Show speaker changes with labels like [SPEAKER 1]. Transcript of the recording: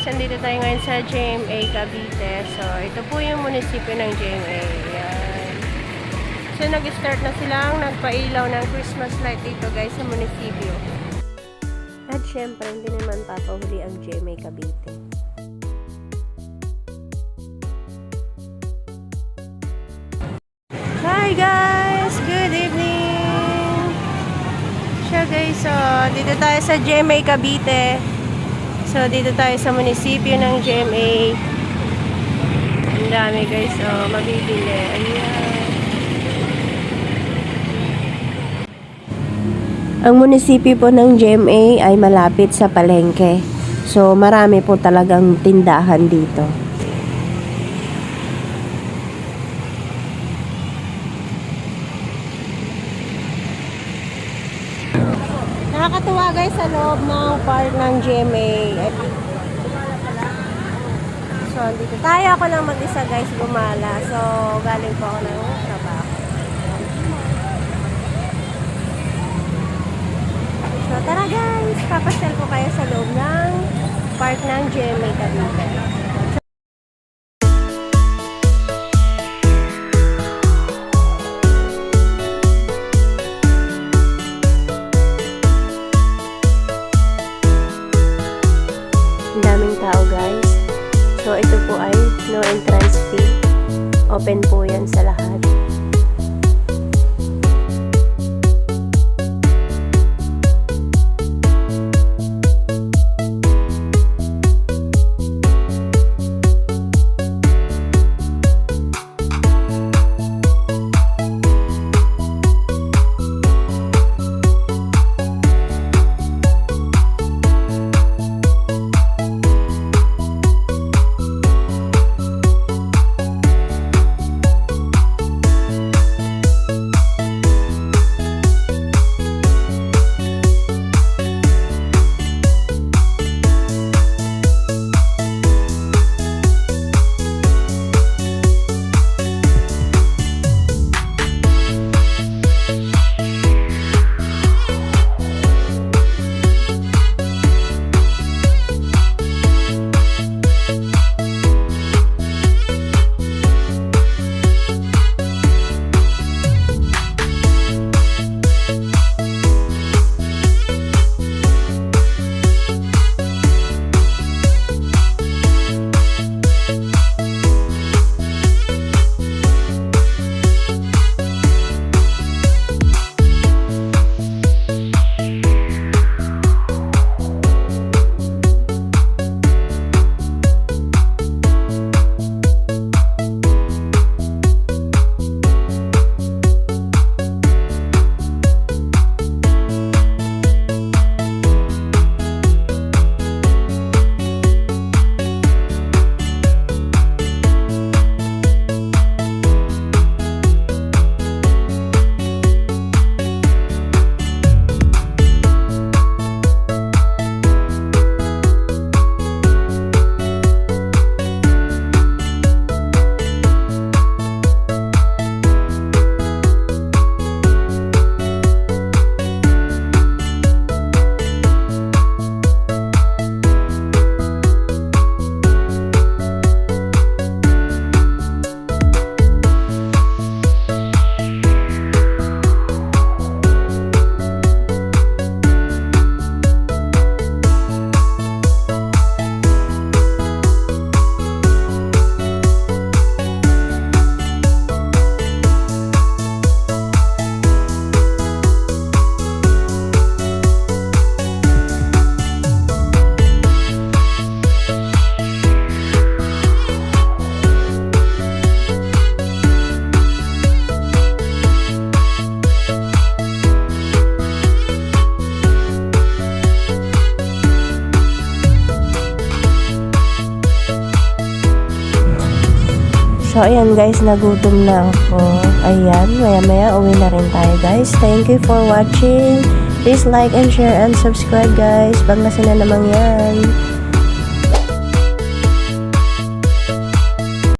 [SPEAKER 1] guys, andito tayo ngayon sa GMA Cavite. So, ito po yung munisipyo ng GMA. Yan. So, nag-start na silang nagpailaw ng Christmas light dito guys sa munisipyo. At syempre, hindi naman papahuli ang GMA Cavite. Hi guys! Good evening! Siya guys, so dito tayo sa GMA Cavite. So dito tayo sa munisipyo ng GMA. Ang dami guys, so mabibili. Ayan. Ang munisipyo po ng GMA ay malapit sa palengke. So marami po talagang tindahan dito. Nakakatuwa guys sa loob ng park ng GMA. So, dito tayo ako lang mag-isa guys gumala. So, galing po ako ng trabaho. So, tara guys! Papasyal ko kayo sa loob ng park ng GMA Cavite. Ang daming tao guys. So ito po ay no entrance fee. Open po yan sa lahat. So, ayan guys, nagutom na ako. Ayan, maya-maya uwi na rin tayo guys. Thank you for watching. Please like and share and subscribe guys. Pag na naman yan.